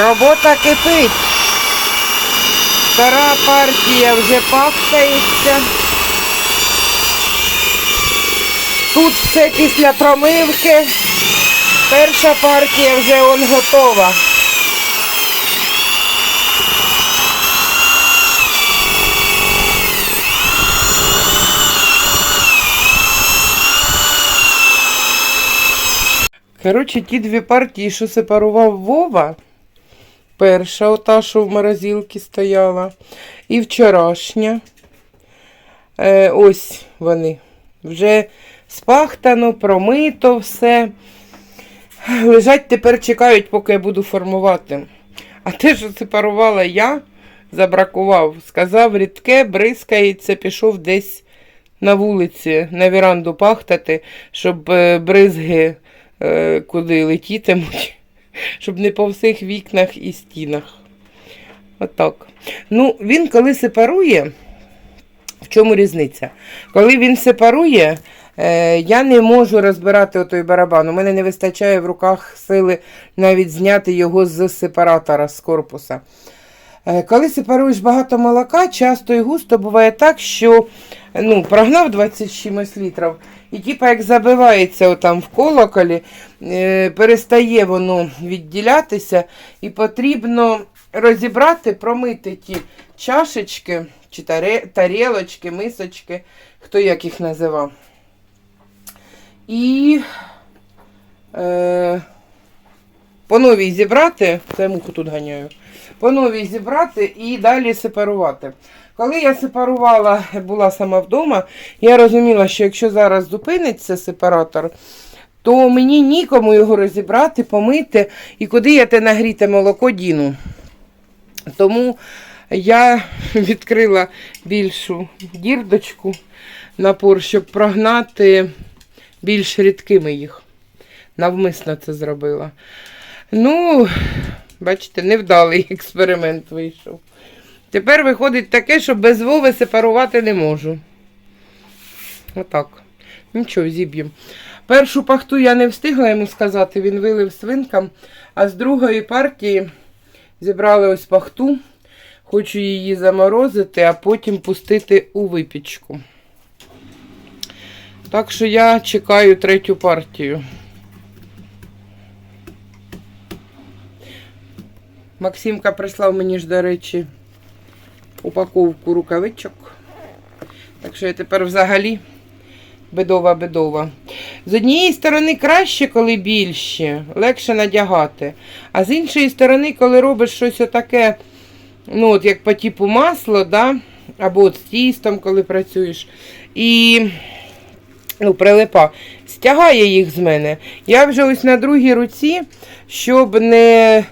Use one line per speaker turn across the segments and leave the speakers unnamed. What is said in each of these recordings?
Робота кипить. Втора партія вже пахтається. Тут все після промивки. Перша партія вже он готова. Коротше, ті дві партії, що сепарував Вова, перша, ота, що в морозилці стояла, і вчорашня. Е, ось вони. Вже спахтано, промито все. Лежать тепер чекають, поки я буду формувати. А те, що сепарувала я, забракував. Сказав, рідке, бризкається, пішов десь на вулиці, на віранду пахтати, щоб е, бризги куди летітимуть, щоб не по всіх вікнах і стінах. Отак. Ну, він коли сепарує, в чому різниця? Коли він сепарує, е, я не можу розбирати отой барабан. У мене не вистачає в руках сили навіть зняти його з сепаратора, з корпуса. Е, Коли сепаруєш багато молока, часто і густо буває так, що ну, прогнав 20 чимось літрів, і типа як забивається отам в колоколі, е, перестає воно відділятися, і потрібно розібрати, промити ті чашечки, чи тарілочки, мисочки, хто як їх називав. І е, по новій зібрати, це муху тут ганяю, по новій зібрати і далі сепарувати. Коли я сепарувала, була сама вдома, я розуміла, що якщо зараз зупиниться сепаратор, то мені нікому його розібрати, помити і куди я те нагріте молоко діну. Тому я відкрила більшу дірдочку напор, щоб прогнати більш рідкими їх. Навмисно це зробила. Ну, бачите, невдалий експеримент вийшов. Тепер виходить таке, що без Вови сепарувати не можу. Отак. Нічого, зіб'ємо. Першу пахту я не встигла йому сказати, він вилив свинкам, а з другої партії зібрали ось пахту. Хочу її заморозити, а потім пустити у випічку. Так що я чекаю третю партію. Максимка прислав мені ж, до речі, упаковку рукавичок. Так що я тепер взагалі бедова-бедова. З однієї сторони краще, коли більше, легше надягати. А з іншої сторони, коли робиш щось отаке, ну, от як по типу масло, да? або от з тістом, коли працюєш, і ну, прилипа, стягає їх з мене. Я вже ось на другій руці, щоб не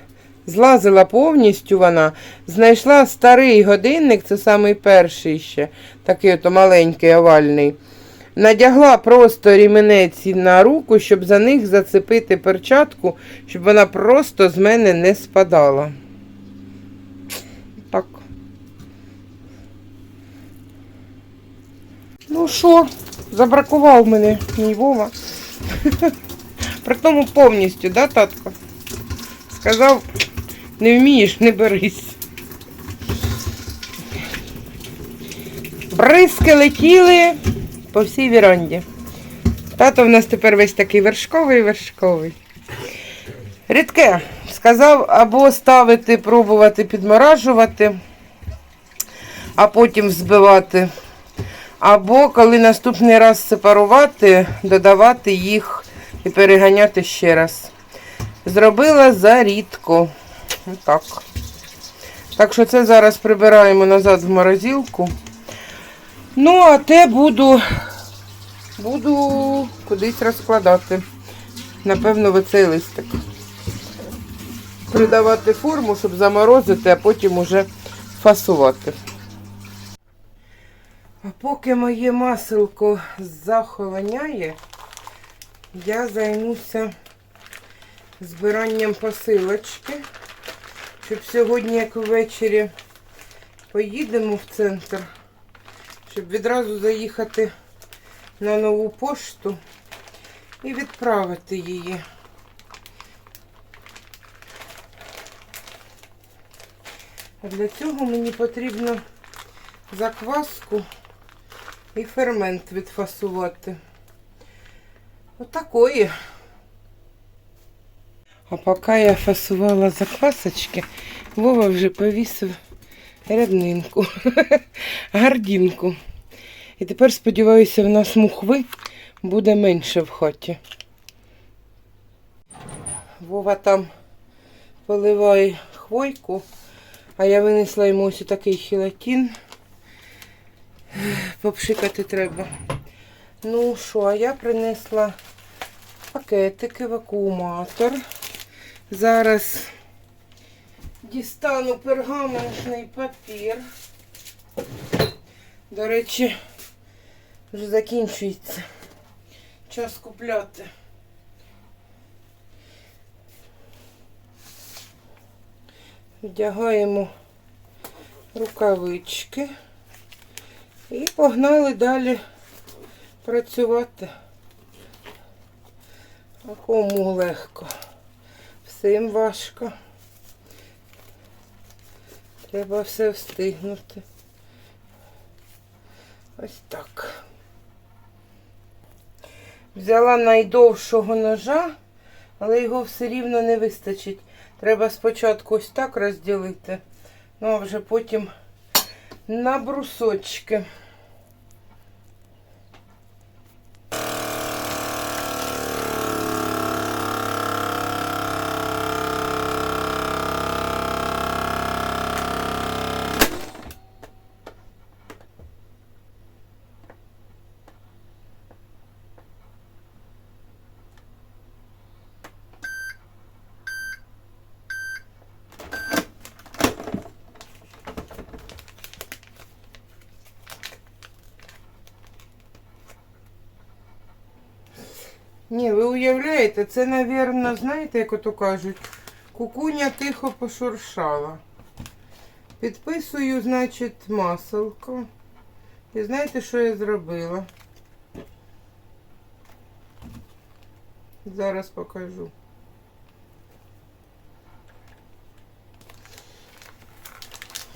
злазила повністю вона, знайшла старий годинник, це самий перший ще, такий ото маленький овальний. Надягла просто ріменець на руку, щоб за них зацепити перчатку, щоб вона просто з мене не спадала. Так. Ну що, забракував мене мій Вова. При тому повністю, да, татко? Сказав, не вмієш, не берись. Бризки летіли по всій віранді. Тато в нас тепер весь такий вершковий вершковий. Рідке. Сказав або ставити, пробувати підморажувати, а потім збивати. Або коли наступний раз сепарувати, додавати їх і переганяти ще раз. Зробила зарідко. Так. Так що це зараз прибираємо назад в морозилку. Ну, а те буду, буду кудись розкладати. Напевно, в оцей листик. Придавати форму, щоб заморозити, а потім уже фасувати. А поки моє маселко захолоняє, я займуся збиранням посилочки. Щоб сьогодні, як ввечері, поїдемо в центр, щоб відразу заїхати на нову пошту і відправити її. А для цього мені потрібно закваску і фермент відфасувати. Отакої. А поки я фасувала заквасочки, Вова вже повісив ряднинку, гардінку. І тепер, сподіваюся, в нас мухви буде менше в хаті. Вова там поливає хвойку, а я винесла йому ось такий хілатін. Попшикати треба. Ну що, а я принесла пакетики, вакууматор. Зараз дістану пергаментний папір. До речі, вже закінчується. Час купляти. Вдягаємо рукавички і погнали далі працювати. А кому легко. Всім важко. Треба все встигнути. Ось так. Взяла найдовшого ножа, але його все рівно не вистачить. Треба спочатку ось так розділити, ну а вже потім на брусочки. Уявляєте, це, напевно, знаєте, як ото кажуть, кукуня тихо пошуршала. Підписую, значить, маселко. І знаєте, що я зробила? Зараз покажу.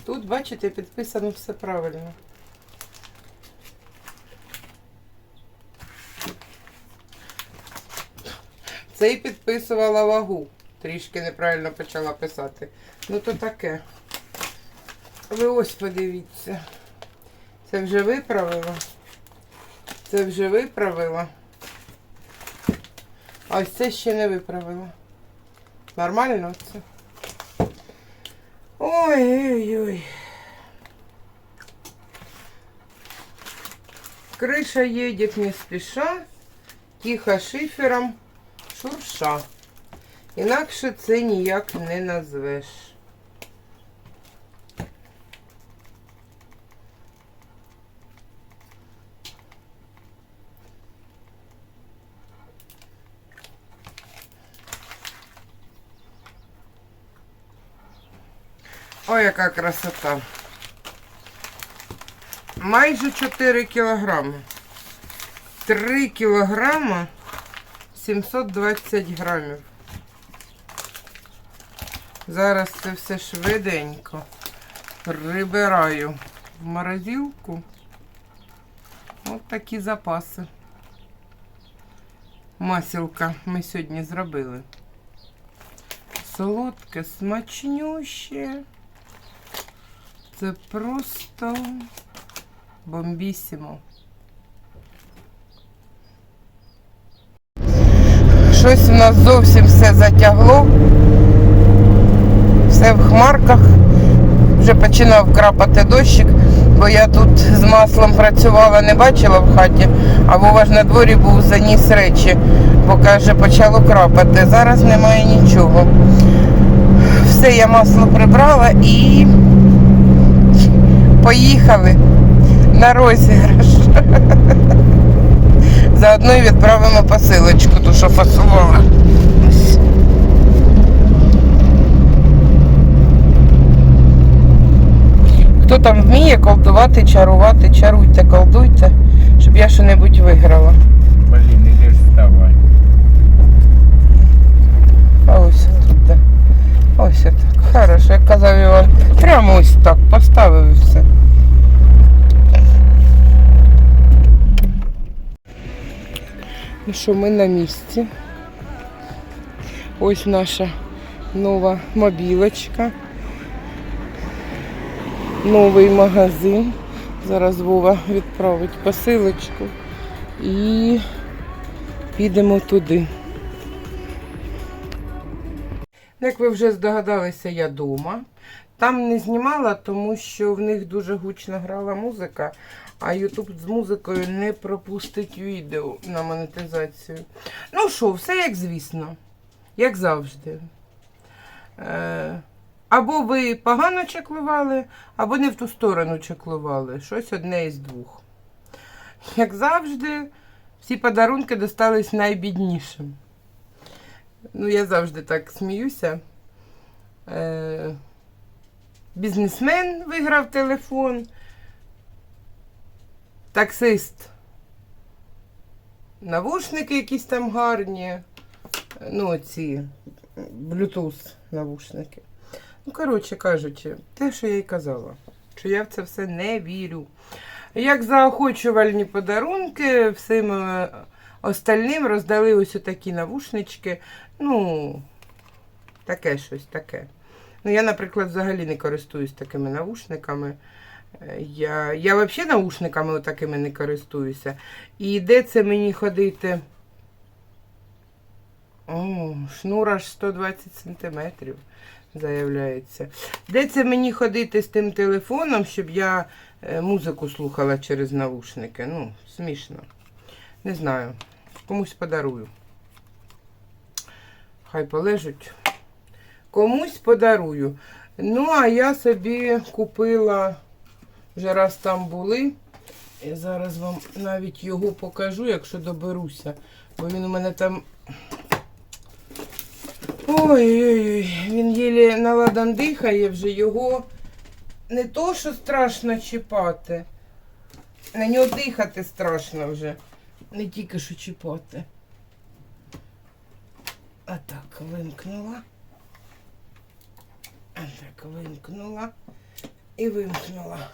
Тут, бачите, підписано все правильно. Це і підписувала вагу. Трішки неправильно почала писати. Ну то таке. Ви ось подивіться. Це вже виправила. Це вже виправила. А ось це ще не виправила. Нормально це? Ой-ой-ой. Крыша едет не спеша, тихо шифером шурша. Інакше це ніяк не назвеш. Ой, яка красота. Майже 4 кілограми. 3 кілограма 720 грамів. Зараз це все швиденько прибираю в морозилку. Ось такі запаси. Масілка ми сьогодні зробили. Солодке, смачнюще. Це просто бомбісімо. Щось у нас зовсім все затягло. Все в хмарках. Вже починав крапати дощик, бо я тут з маслом працювала, не бачила в хаті, а Вова ж на дворі був заніс речі, бо каже, почало крапати. Зараз немає нічого. Все, я масло прибрала і поїхали на розіграш. Заодно і відправимо посилочку, ту, що фасувала. Хто там вміє колдувати, чарувати, чаруйте, колдуйте, щоб я що-небудь виграла.
Блін, іди вставай.
А ось тут. де. Ось так. Хорошо, як казав Іван. Прямо ось так поставив і все. Ну що, ми на місці. Ось наша нова мобілочка. Новий магазин. Зараз Вова відправить посилочку. І підемо туди. Як ви вже здогадалися, я вдома. Там не знімала, тому що в них дуже гучно грала музика, а Ютуб з музикою не пропустить відео на монетизацію. Ну що, все як звісно, як завжди. Е, або ви погано чеклували, або не в ту сторону чеклували. Щось одне із двох. Як завжди, всі подарунки достались найбіднішим. Ну, я завжди так сміюся. Е, бізнесмен виграв телефон. Таксист. Навушники якісь там гарні. Ну, ці Bluetooth навушники. Ну, коротше кажучи, те, що я й казала, що я в це все не вірю. Як заохочувальні подарунки, всім е, остальним роздали ось такі навушнички. Ну, таке щось таке. Ну, я, наприклад, взагалі не користуюсь такими навушниками. Я, я взагалі наушниками такими не користуюся. І де це мені ходити? О, шнур аж 120 сантиметрів, заявляється. Де це мені ходити з тим телефоном, щоб я е, музику слухала через навушники? Ну, смішно. Не знаю. Комусь подарую. Хай полежуть. Комусь подарую. Ну, а я собі купила, вже раз там були. І зараз вам навіть його покажу, якщо доберуся. Бо він у мене там. Ой-ой-ой, він єлі наладан дихає, вже його не то, що страшно чіпати. На нього дихати страшно вже. Не тільки що чіпати. А так, вимкнула. А так, вимкнула і вимкнула.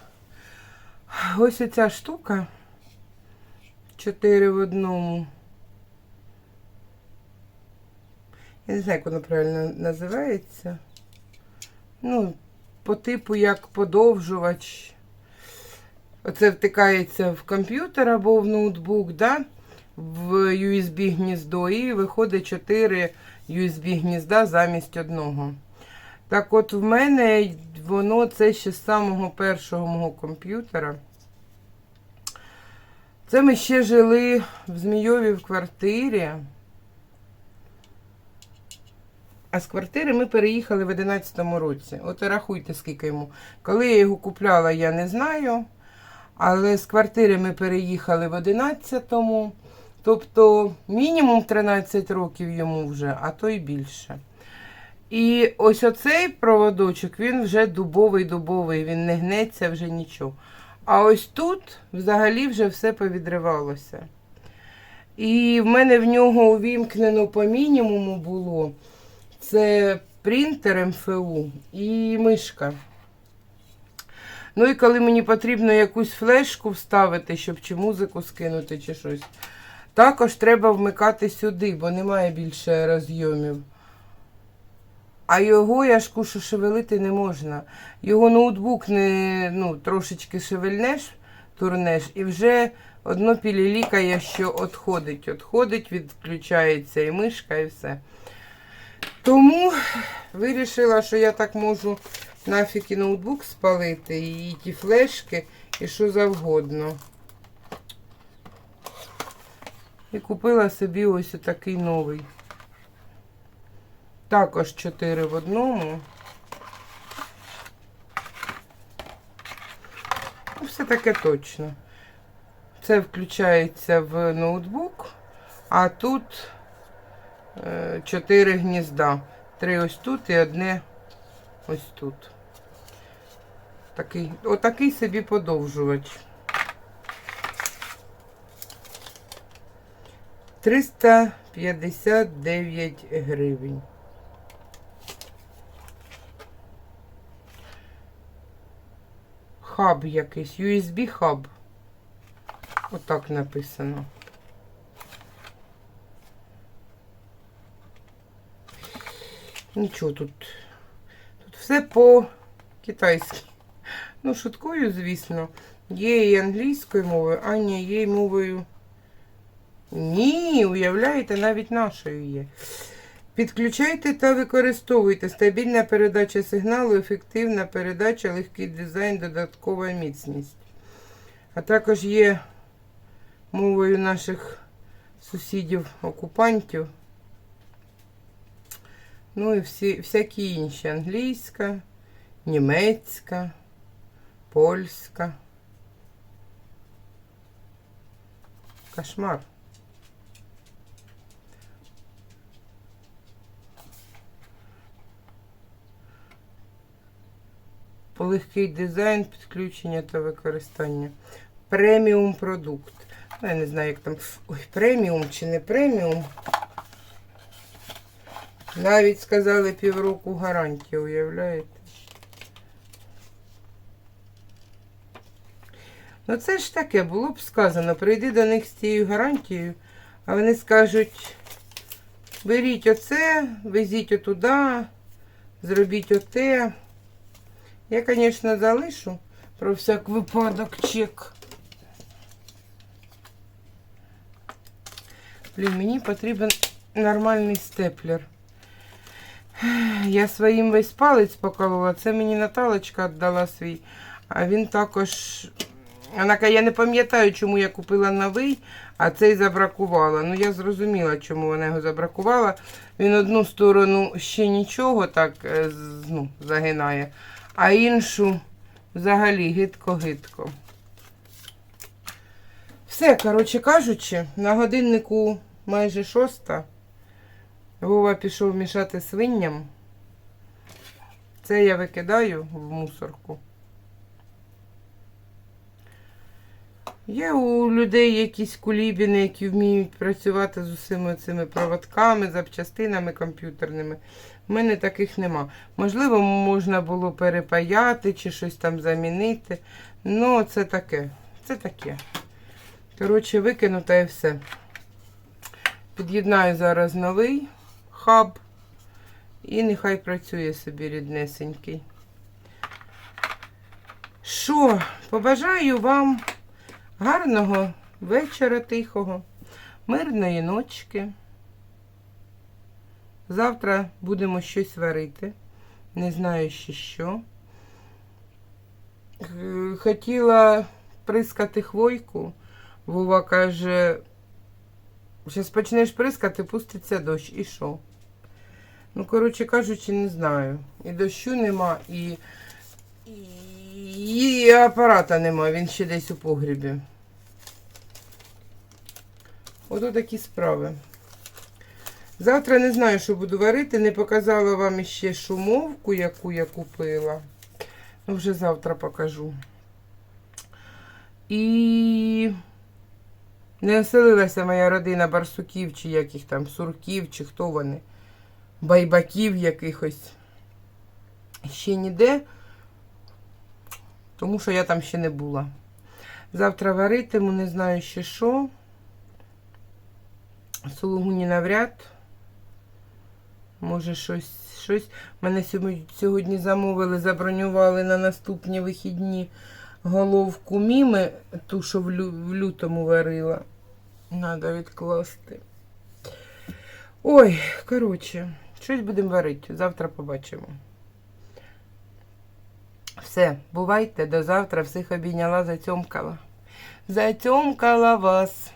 Ось ця штука. Чотири в одному. Я не знаю, як воно правильно називається. Ну, по типу як подовжувач. Оце втикається в комп'ютер або в ноутбук, да? в USB гніздо, і виходить 4 USB гнізда замість одного. Так от в мене воно це ще з самого першого мого комп'ютера. Це ми ще жили в Змійові в квартирі. А з квартири ми переїхали в 11-му році. От рахуйте, скільки йому. Коли я його купляла, я не знаю. Але з квартири ми переїхали в 11-му. Тобто мінімум 13 років йому вже, а то й більше. І ось оцей проводочок, він вже дубовий-дубовий, він не гнеться вже нічого. А ось тут взагалі вже все повідривалося. І в мене в нього увімкнено по мінімуму було. Це принтер МФУ і мишка. Ну і коли мені потрібно якусь флешку вставити, щоб чи музику скинути, чи щось, також треба вмикати сюди, бо немає більше розйомів. А його, я ж кушу, шевелити не можна. Його ноутбук не ну, трошечки шевельнеш, турнеш, і вже одно пілілікає, що відходить. Відходить, відключається і мишка, і все. Тому вирішила, що я так можу нафіг і ноутбук спалити, і ті флешки, і що завгодно. І купила собі ось такий новий. Також 4 в одному. Ну, Все таке точно. Це включається в ноутбук, а тут е, 4 гнізда. Три ось тут і одне ось тут. Такий, отакий собі подовжувач. 359 гривень. Хаб якийсь, USB хаб. Отак написано. Нічого тут. Тут все по-китайськи. Ну, шуткою, звісно. Є і англійською мовою, а ні, є мовою. Ні, уявляєте, навіть нашою є. Підключайте та використовуйте стабільна передача сигналу, ефективна передача, легкий дизайн, додаткова міцність. А також є мовою наших сусідів-окупантів. Ну і всі, всякі інші. Англійська, німецька, польська. Кошмар. Легкий дизайн, підключення та використання. Преміум продукт. Ну, я не знаю, як там. Ой, преміум чи не преміум. Навіть сказали півроку гарантії, уявляєте? Ну це ж таке, було б сказано, прийди до них з цією гарантією, а вони скажуть, беріть оце, везіть отуди, зробіть оте. Я, звісно, залишу про всяк випадок чек. Блін, мені потрібен нормальний степлер. Я своїм весь палець поколола. Це мені Наталочка віддала свій. А він також. Вона каже, я не пам'ятаю, чому я купила новий, а цей забракувала. Ну, я зрозуміла, чому вона його забракувала. Він одну сторону ще нічого так е, ну, загинає, а іншу взагалі гидко-гидко. Все, коротше кажучи, на годиннику майже шоста. Вова пішов мішати свинням. Це я викидаю в мусорку. Є у людей якісь кулібіни, які вміють працювати з усіма цими проводками, запчастинами комп'ютерними. У мене таких нема. Можливо, можна було перепаяти чи щось там замінити. Ну, це таке. Це таке. Коротше, викину та і все. Під'єднаю зараз новий хаб. І нехай працює собі ріднесенький. Що, побажаю вам гарного вечора тихого, мирної ночки. Завтра будемо щось варити. Не знаю ще що. Е, Хотіла прискати хвойку. Вова каже, зараз почнеш прискати, пуститься дощ. І що? Ну, коротше кажучи, не знаю. І дощу нема, і, і, і апарата нема, він ще десь у погрібі. Ото такі справи. Завтра не знаю, що буду варити. Не показала вам іще шумовку, яку я купила. Ну, вже завтра покажу. І не оселилася моя родина барсуків, чи яких там сурків, чи хто вони. Байбаків якихось. Ще ніде, тому що я там ще не була. Завтра варитиму, не знаю ще що. Сулугуні навряд. Може, щось. щось. Мене сьогодні, замовили, забронювали на наступні вихідні головку міми, ту, що в, лю, в лютому варила. Надо відкласти. Ой, коротше, щось будемо варити. Завтра побачимо. Все, бувайте, до завтра. Всіх обійняла, зацьомкала. Зацьомкала вас.